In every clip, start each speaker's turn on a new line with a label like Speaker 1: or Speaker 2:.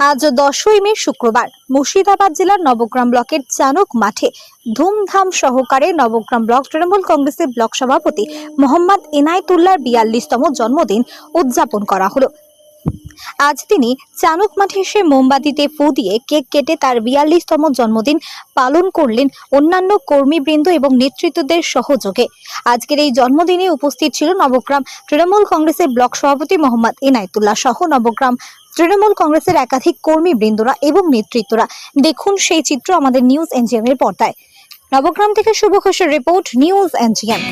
Speaker 1: আজ দশই মে শুক্রবার মুর্শিদাবাদ জেলার নবগ্রাম ব্লকের চানক মাঠে ধুমধাম সহকারে নবগ্রাম ব্লক তৃণমূল কংগ্রেসের ব্লক সভাপতি মোহাম্মদ এনায়তুল্লার বিয়াল্লিশতম জন্মদিন উদযাপন করা হলো। আজ তিনি চানক মাঠে এসে মোমবাতিতে ফু দিয়ে কেক কেটে তার বিয়াল্লিশতম জন্মদিন পালন করলেন অন্যান্য কর্মীবৃন্দ এবং নেতৃত্বদের সহযোগে। আজকের এই জন্মদিনে উপস্থিত ছিল নবগ্রাম তৃণমূল কংগ্রেসের ব্লক সভাপতি মোহাম্মদ এনায়েতুল্লাহ সহ নবগ্রাম তৃণমূল কংগ্রেসের একাধিক কর্মীবৃন্দরা এবং নেতৃত্বরা। দেখুন সেই চিত্র আমাদের নিউজ এনজিএম এর পর্দায়। নবগ্রাম থেকে শুভ রিপোর্ট নিউজ এনজিএম।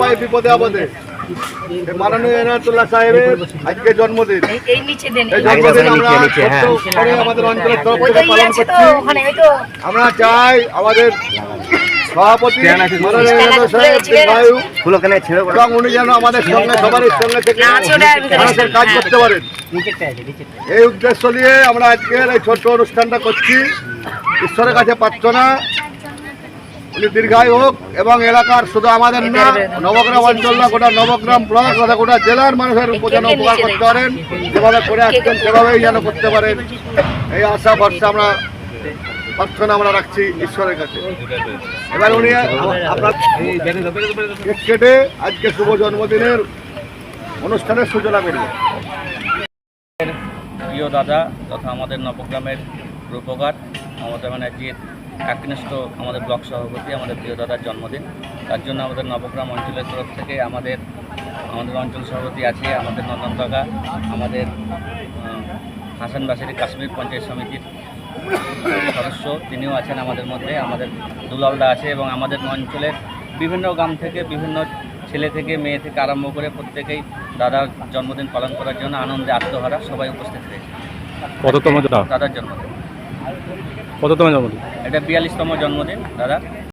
Speaker 2: পায় বিপদে আপদে। এই মাননীয় এনায়তুল্লাহ সাহেবের আজকে জন্মদিন।
Speaker 3: এই
Speaker 2: আমরা আমাদের অঞ্চলের তরফ থেকে পালন করছি। আমরা চাই আমাদের সভাপতি এবং উনি যেন আমাদের সঙ্গে সবারই সঙ্গে থেকে মানুষের কাজ
Speaker 3: হ্যাঁ।
Speaker 2: করতে পারেন এই উদ্দেশ্য নিয়ে আমরা আজকের এই ছোট্ট অনুষ্ঠানটা করছি। ঈশ্বরের কাছে প্রার্থনা। উনি দীর্ঘায়ু হোক এবং এলাকার শুধু আমাদের না নবগ্রাম অঞ্চল না গোটা নবগ্রাম ব্লক তথা গোটা জেলার মানুষের যেন উপকার করতে পারেন যেভাবে করে আসছেন সেভাবেই যেন করতে পারেন এই আশা ভরসা আমরা প্রার্থনা আমরা রাখছি ঈশ্বরের কাছে। এবার উনি আপনার কেক কেটে আজকে শুভ জন্মদিনের অনুষ্ঠানের সূচনা করবেন
Speaker 4: প্রিয় দাদা তথা আমাদের নবগ্রামের রূপকার আমাদের মানে যে একনিষ্ঠ আমাদের ব্লক সভাপতি আমাদের প্রিয় দাদার জন্মদিন। তার জন্য আমাদের নবগ্রাম অঞ্চলের তরফ থেকে আমাদের আমাদের অঞ্চল সভাপতি আছে আমাদের নন্দন কাকা আমাদের আহ, হাসান বাসিরি কাশ্মীর পঞ্চায়েত সমিতির সদস্য তিনিও আছেন আমাদের মধ্যে আমাদের দুলালদা আছে এবং আমাদের অঞ্চলের বিভিন্ন গ্রাম থেকে বিভিন্ন ছেলে থেকে মেয়ে থেকে আরম্ভ করে প্রত্যেকেই দাদার জন্মদিন পালন করার জন্য আনন্দে আত্মহারা সবাই উপস্থিত হয়েছে।
Speaker 5: কততম
Speaker 4: দাদার জন্মদিন।
Speaker 5: কততম জন্মদিন?
Speaker 4: এটা বিয়াল্লিশতম জন্মদিন দাদা।